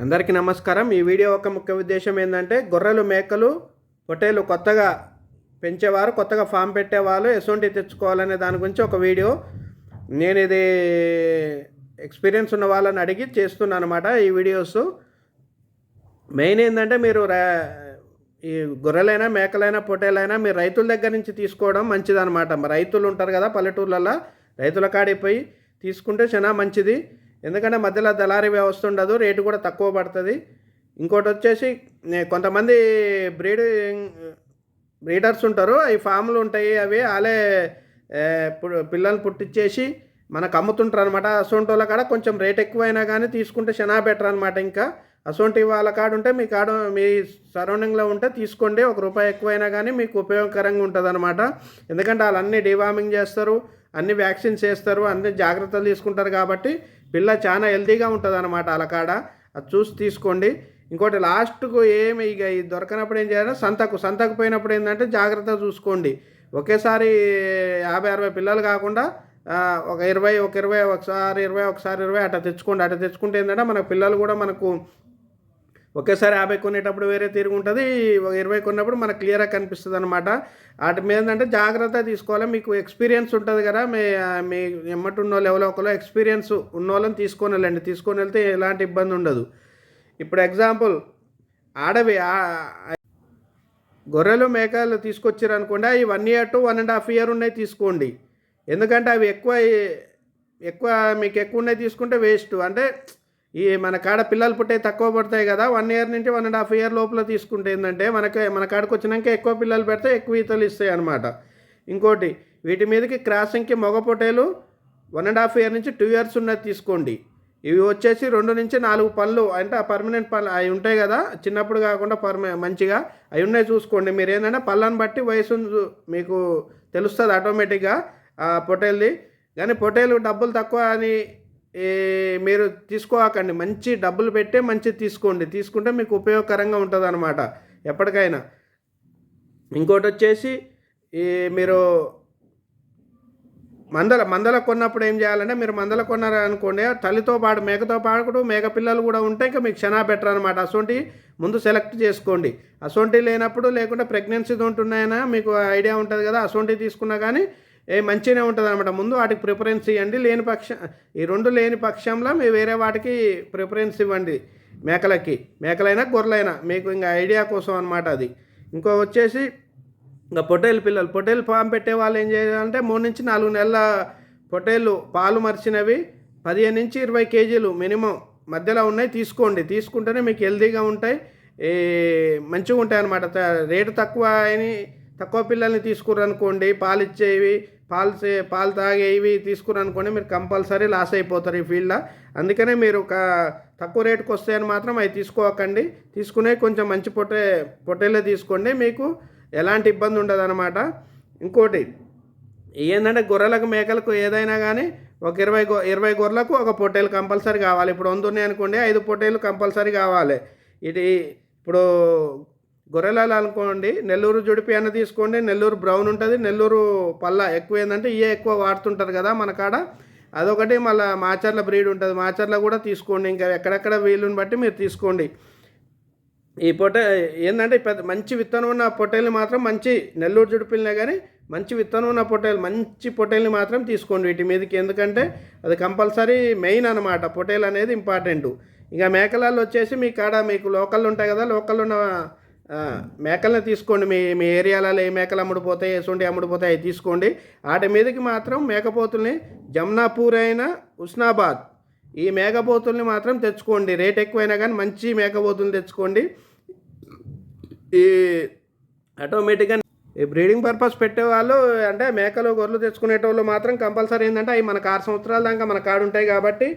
అందరికీ నమస్కారం. ఈ వీడియో ఒక ముఖ్య ఉద్దేశం ఏంటంటే గొర్రెలు మేకలు పొట్టేలు కొత్తగా పెంచేవారు కొత్తగా ఫామ్ పెట్టేవాళ్ళు ఎటువంటి తెచ్చుకోవాలనే దాని గురించి ఒక వీడియో. నేను ఇది ఎక్స్పీరియన్స్ ఉన్న వాళ్ళని అడిగి చేస్తున్నాను అనమాట ఈ వీడియోస్. మెయిన్ ఏంటంటే మీరు రా- ఈ గొర్రెలైనా మేకలైనా పొట్టేలైనా మీరు రైతుల దగ్గర నుంచి తీసుకోవడం మంచిదనమాట రైతులు ఉంటారు కదా పల్లెటూర్లలో రైతుల కాడిపోయి తీసుకుంటే చాలా మంచిది. ఎందుకంటే మధ్యలో దళారీ వ్యవస్థ ఉండదు రేటు కూడా తక్కువ పడుతుంది. ఇంకోటి వచ్చేసి కొంతమంది బ్రీడింగ్ బ్రీడర్స్ ఉంటారు అవి ఫామ్లు ఉంటాయి అవి వాళ్ళే పిల్లల్ని పుట్టించేసి మనకు అమ్ముతుంటారు అనమాట అసోంటి వాళ్ళ కాడ కొంచెం రేట్ ఎక్కువైనా కానీ తీసుకుంటే చాలా బెటర్ అనమాట ఇంకా. అసోంటి వాళ్ళ కాడ ఉంటే మీ కాడ మీ సరౌండింగ్లో ఉంటే తీసుకోండి ఒక రూపాయి ఎక్కువైనా కానీ మీకు ఉపయోగకరంగా ఉంటుంది అనమాట ఎందుకంటే వాళ్ళు అన్ని డివార్మింగ్ చేస్తారు అన్ని వ్యాక్సిన్స్ వేస్తారు అన్ని జాగ్రత్తలు తీసుకుంటారు కాబట్టి పిల్ల చాలా హెల్తీగా ఉంటుంది అనమాట అలకాడ కాడ. అది చూసి తీసుకోండి. ఇంకోటి లాస్ట్కు ఏమి ఇక ఇది దొరకనప్పుడు ఏం చేయాలి? సంతకు సంతకు పోయినప్పుడు ఏంటంటే జాగ్రత్తగా చూసుకోండి. ఒకేసారి యాభై అరవై పిల్లలు కాకుండా ఒక ఇరవై ఒక ఇరవై ఒకసారి ఇరవై ఒకసారి ఇరవై అట్లా తెచ్చుకోండి. అట్లా తెచ్చుకుంటే ఏంటంటే మన పిల్లలు కూడా మనకు ఒకేసారి యాభై కొనేటప్పుడు వేరే తీరుగా ఉంటుంది. ఇరవై కొన్నప్పుడు మనకు క్లియర్గా కనిపిస్తుంది అనమాట వాటి మీద ఏంటంటే జాగ్రత్త తీసుకోవాలి. మీకు ఎక్స్పీరియన్స్ ఉంటుంది కదా. మీ మీ ఎమ్మటి ఉన్న వాళ్ళు ఎవరో ఒకరు ఎక్స్పీరియన్స్ ఉన్న వాళ్ళని తీసుకొని వెళ్ళండి. తీసుకొని వెళ్తే ఎలాంటి ఇబ్బంది ఉండదు. ఇప్పుడు ఎగ్జాంపుల్ ఆడవి గొర్రెలు మేకలు తీసుకొచ్చారు అనుకోండి అవి one year to one and half year ఉన్నాయి తీసుకోండి. ఎందుకంటే అవి ఎక్కువ ఎక్కువ మీకు ఎక్కువ ఉన్నాయి తీసుకుంటే వేస్ట్ అంటే ఈ మన కాడ పిల్లలు పుట్టే తక్కువ పడతాయి కదా వన్ ఇయర్ నుంచి వన్ అండ్ హాఫ్ ఇయర్ లోపల తీసుకుంటే ఏంటంటే మనకి మన కాడకు వచ్చినాక ఎక్కువ పిల్లలు పెడితే ఎక్కువ ఈతలు ఇస్తాయి అనమాట ఇంకోటి వీటి మీదకి క్రాసింగ్కి మగ పొటేలు వన్ అండ్ హాఫ్ ఇయర్ నుంచి టూ ఇయర్స్ ఉన్నది తీసుకోండి. ఇవి వచ్చేసి రెండు నుంచి నాలుగు పళ్ళు అంటే ఆ పర్మనెంట్ పళ్ళు అవి ఉంటాయి కదా చిన్నప్పుడు కాకుండా పర్మ మంచిగా అవి ఉన్నాయి చూసుకోండి. మీరు ఏంటంటే పళ్ళని బట్టి వయసు మీకు తెలుస్తుంది ఆటోమేటిక్గా ఆ పొటేల్ది కానీ పొటేలు డబ్బులు తక్కువ అని మీరు తీసుకోకండి. మంచి డబ్బులు పెట్టే మంచి తీసుకోండి. తీసుకుంటే మీకు ఉపయోగకరంగా ఉంటుంది అనమాట ఎప్పటికైనా. ఇంకోటి వచ్చేసి ఈ మీరు మందల మందల కొన్నప్పుడు ఏం చేయాలంటే మీరు మందల కొన్నారు అనుకోండి తల్లితో పాటు మేకతో పాటు మేక పిల్లలు కూడా ఉంటే ఇంకా మీకు క్షణా బెటర్ అనమాట అసొంటి ముందు సెలెక్ట్ చేసుకోండి. అసొంటి లేనప్పుడు లేకుంటే ప్రెగ్నెన్సీ ఉంటున్నాయన మీకు ఐడియా ఉంటుంది కదా అసొంటి తీసుకున్నా కానీ ఏ మంచిగానే ఉంటుంది అనమాట ముందు వాటికి ప్రిఫరెన్స్ ఇవ్వండి లేని పక్ష ఈ రెండు లేని పక్షంలో మీ వేరే వాటికి ప్రిఫరెన్స్ ఇవ్వండి. మేకలకి. మేకలైనా గొర్రెలైనా. మీకు ఇంకా ఐడియా కోసం అనమాట అది. ఇంకో వచ్చేసి ఇంకా పొట్టేలు పిల్లలు. పొట్టేలు ఫామ్ పెట్టే వాళ్ళు ఏం చేయాలంటే మూడు నుంచి నాలుగు నెలల పొట్టేలు పాలు మరిచినవి పదిహేను నుంచి ఇరవై కేజీలు మినిమం మధ్యలో ఉన్నాయి తీసుకోండి. తీసుకుంటేనే మీకు హెల్తీగా ఉంటాయి. ఈ మంచిగా ఉంటాయి అనమాట రేటు తక్కువ అని తక్కువ పిల్లల్ని తీసుకురనుకోండి పాలు ఇచ్చేవి పాలు తాగే పాలు తాగేవి తీసుకురనుకోండి మీరు కంపల్సరీ లాస్ అయిపోతారు ఈ ఫీల్డ్లో. అందుకనే మీరు ఒక తక్కువ రేటుకు వస్తాయని మాత్రం అవి తీసుకోకండి. తీసుకునే కొంచెం మంచి పొట్టే పొట్టేలే తీసుకోండి. మీకు ఎలాంటి ఇబ్బంది ఉండదు అనమాట ఇంకోటి ఏంటంటే గొర్రెలకు మేకలకు ఏదైనా కానీ ఒక ఇరవై గొ ఇరవై గొర్రెలకు ఒక పొట్టేలు కంపల్సరీ కావాలి. ఇప్పుడు వంద ఉన్నాయి అనుకోండి ఐదు పొట్టేలు కంపల్సరీ కావాలి. ఇది ఇప్పుడు గొర్రెలాలు అనుకోండి నెల్లూరు జుడిపి అన్న తీసుకోండి నెల్లూరు బ్రౌన్ ఉంటుంది నెల్లూరు పల్ల ఎక్కువ ఏంటంటే ఇవే ఎక్కువ వాడుతుంటారు కదా మన కాడ. అదొకటి మళ్ళీ మాచర్ల బ్రీడ్ ఉంటుంది మాచర్ల కూడా తీసుకోండి ఇంకా ఎక్కడెక్కడ వీలుని బట్టి మీరు తీసుకోండి. ఈ పొట్ట ఏంటంటే పెద్ద మంచి విత్తనం ఉన్న పొట్టేల్ని మాత్రం మంచి నెల్లూరు జుడిపిల్నే కానీ మంచి విత్తనం ఉన్న పొట్టేలు మంచి పొట్టేల్ని మాత్రం తీసుకోండి వీటి మీదకి. ఎందుకంటే అది కంపల్సరీ మెయిన్ అనమాట పొట్టేలు అనేది ఇంపార్టెంట్. ఇంకా మేకలలో వచ్చేసి మీ కాడ మీకు లోకల్ ఉంటాయి కదా లోకల్ ఉన్న మేకలను తీసుకోండి. మీ మీ ఏరియాలలో ఏ మేకలు అమ్ముడుపోతాయి ఎసుండి అమ్ముడుపోతాయి అవి తీసుకోండి. వాటి మీదకి మాత్రం మేకపోతుల్ని జమ్నాపూర్ అయినా ఉస్నాబాద్. ఈ మేకపోతుల్ని మాత్రం తెచ్చుకోండి. రేట్ ఎక్కువైనా కానీ మంచి మేకపోతుల్ని తెచ్చుకోండి. ఈ ఆటోమేటిక్గా ఈ బ్రీడింగ్ పర్పస్ పెట్టేవాళ్ళు అంటే మేకలు గొర్రెలు తెచ్చుకునేటోళ్ళు మాత్రం కంపల్సరీ ఏంటంటే అవి మనకు ఆరు సంవత్సరాల దాకా మన కాడు ఉంటాయి కాబట్టి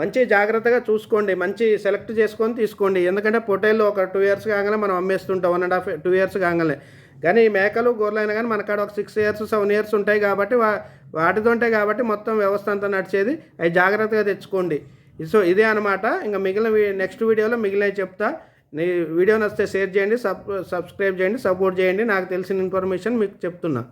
మంచి జాగ్రత్తగా చూసుకోండి మంచి సెలెక్ట్ చేసుకొని తీసుకోండి. ఎందుకంటే పొట్టేళ్ళు ఒక టూ ఇయర్స్ కాగానే మనం అమ్మేస్తుంటాం one and half two years కాగానే. కానీ ఈ మేకలు గొర్రెలు కానీ మనకాడ ఒక సిక్స్ ఇయర్స్ సెవెన్ ఇయర్స్ ఉంటాయి కాబట్టి వా వాటితో ఉంటాయి కాబట్టి మొత్తం వ్యవస్థ అంతా నడిచేది. అవి జాగ్రత్తగా తెచ్చుకోండి. సో ఇదే అనమాట ఇంకా మిగిలిన నెక్స్ట్ వీడియోలో మిగిలినవి చెప్తా. నీ వీడియో నచ్చితే షేర్ చేయండి సబ్ సబ్స్క్రైబ్ చేయండి సపోర్ట్ చేయండి. నాకు తెలిసిన ఇన్ఫర్మేషన్ మీకు చెప్తున్నా.